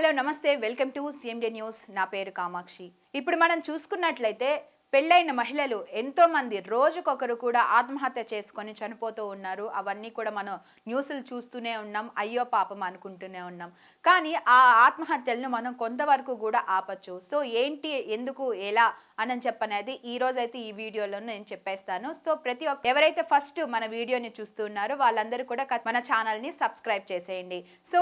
Hello నమస్తే. Welcome to CMD news. నా పేరు కామాక్షి. ఇప్పుడు మనం చూసుకున్నట్లయితే పెళ్ళైన మహిళలు ఎంతోమంది రోజుకొకరు కూడా ఆత్మహత్య చేసుకొని చనిపోతూ ఉన్నారు. అవన్నీ కూడా మనం న్యూస్లు చూస్తూనే ఉన్నాం. అయ్యో పాపం అనుకుంటూనే ఉన్నాం. కానీ ఆ ఆత్మహత్యలను మనం కొంతవరకు కూడా ఆపచ్చు. సో ఏంటి ఎందుకు ఎలా అని చెప్పనేది. ఈ రోజైతే ఈ వీడియోలో నేను చెప్పేస్తాను. సో ప్రతి ఒక్క ఎవరైతే ఫస్ట్ మన వీడియోని చూస్తున్నారో వాళ్ళందరూ కూడా మన ఛానల్ని సబ్స్క్రైబ్ చేసేయండి. సో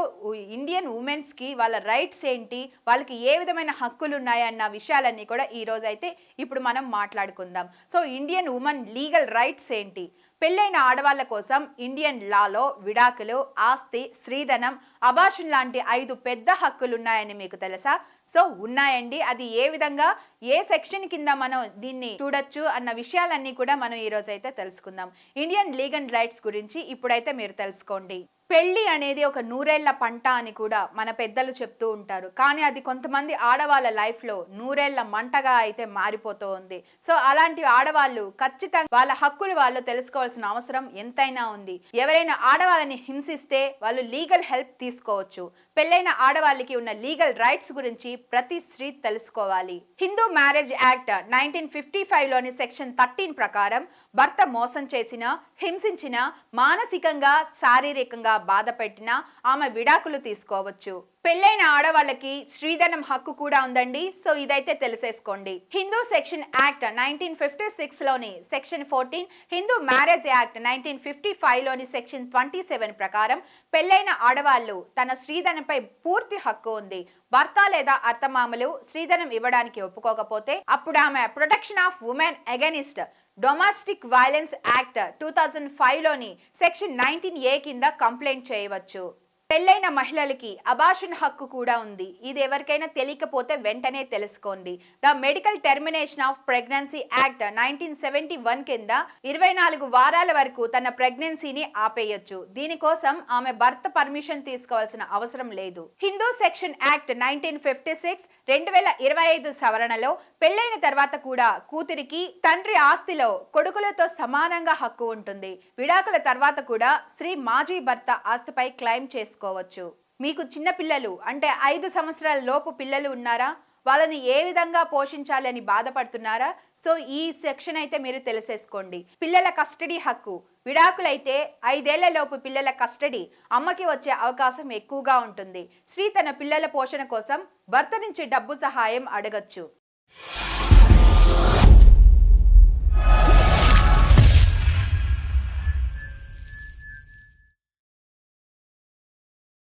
ఇండియన్ ఉమెన్స్కి వాళ్ళ రైట్స్ ఏంటి? వాళ్ళకి ఏ విధమైన హక్కులు ఉన్నాయన్న విషయాలన్నీ కూడా ఈ రోజైతే ఇప్పుడు మనం మాట్లాడుకుందాం. So Indian women legal rights ఏంటి? పెళ్ళైన ఆడవాళ్ళ కోసం ఇండియన్ లాలో విడాకులు ఆస్తి స్త్రీధనం అబాషన్ లాంటి ఐదు పెద్ద హక్కులు ఉన్నాయని మీకు తెలుసా? సో ఉన్నాయండి. అది ఏ విధంగా ఏ సెక్షన్ కింద మనం దీన్ని చూడొచ్చు అన్న విషయాలన్నీ కూడా మనం ఈరోజు అయితే తెలుసుకుందాం. ఇండియన్ లీగల్ రైట్స్ గురించి ఇప్పుడైతే మీరు తెలుసుకోండి. పెళ్ళి అనేది ఒక నూరేళ్ళ పంట అని కూడా మన పెద్దలు చెప్తూ ఉంటారు. కానీ అది కొంతమంది ఆడవాళ్ళ లైఫ్లో నూరేళ్ళ మంటగా అయితే మారిపోతూ ఉంది సో అలాంటి ఆడవాళ్ళు ఖచ్చితంగా వాళ్ళ హక్కులు వాళ్ళు తెలుసుకోవాల్సిన అవసరం ఎంతైనా ఉంది. ఎవరైనా ఆడవాళ్ళని హింసిస్తే వాళ్ళు లీగల్ హెల్ప్ తీసుకోవచ్చు. పెళ్ళైన ఆడవాళ్ళకి ఉన్న లీగల్ రైట్స్ గురించి ప్రతి స్త్రీ తెలుసుకోవాలి. Hindu marriage act nineteen fifty ఫైవ్లోని section thirteen ప్రకారం భర్త మోసం చేసిన హింసించిన మానసికంగా శారీరకంగా బాధ పెట్టినా ఆమె విడాకులు తీసుకోవచ్చు. పెళ్ళైన ఆడవాళ్ళకి శ్రీధనం హక్కు కూడా ఉందండి. సో ఇదైతే తెలిసేసుకోండి. Hindu section act nineteen fifty సిక్స్లోని section fourteen Hindu marriage act nineteen fifty ఫైవ్లోని section twenty seven ప్రకారం పెళ్ళైన ఆడవాళ్ళు తన శ్రీధనంపై పూర్తి హక్కు ఉంది. భర్త లేదా అత్తమామలు శ్రీధనం ఇవ్వడానికి ఒప్పుకోకపోతే అప్పుడు ఆమె protection of women against domestic violence act two thousand ఫైవ్లోని section nineteen A కింద కంప్లైంట్ చేయవచ్చు. పెళ్ళైన మహిళలకి అబాషన్ హక్కు కూడా ఉంది. ఇది ఎవరికైనా తెలియకపోతే వెంటనే తెలుసుకోండి. The medical termination of pregnancy act nineteen seventy one కింద ఇరవై నాలుగు వారాల వరకు తన ప్రెగ్నెన్సీని ఆపేయొచ్చు. దీనికోసం ఆమె భర్త పర్మిషన్ తీసుకోవాల్సిన అవసరం లేదు. Hindu section act nineteen fifty six రెండు వేల ఇరవై ఐదు సవరణలో పెళ్ళైన తర్వాత కూడా కూతురికి తండ్రి ఆస్తిలో కొడుకులతో సమానంగా హక్కు ఉంటుంది. విడాకుల తర్వాత కూడా స్త్రీ మాజీ భర్త ఆస్తిపై క్లెయిమ్ చేసుకోవచ్చు. మీకు చిన్నపిల్లలు అంటే ఐదు సంవత్సరాల లోపు పిల్లలు ఉన్నారా? వాళ్ళని ఏ విధంగా పోషించాలి అని బాధపడుతున్నారా? సో ఈ సెక్షన్ అయితే మీరు తెలిసేసుకోండి. పిల్లల కస్టడీ హక్కు. విడాకులైతే ఐదేళ్ళలోపు పిల్లల కస్టడీ అమ్మకి వచ్చే అవకాశం ఎక్కువగా ఉంటుంది. స్త్రీ తన పిల్లల పోషణ కోసం భర్త నుంచి డబ్బు సహాయం అడగచ్చు.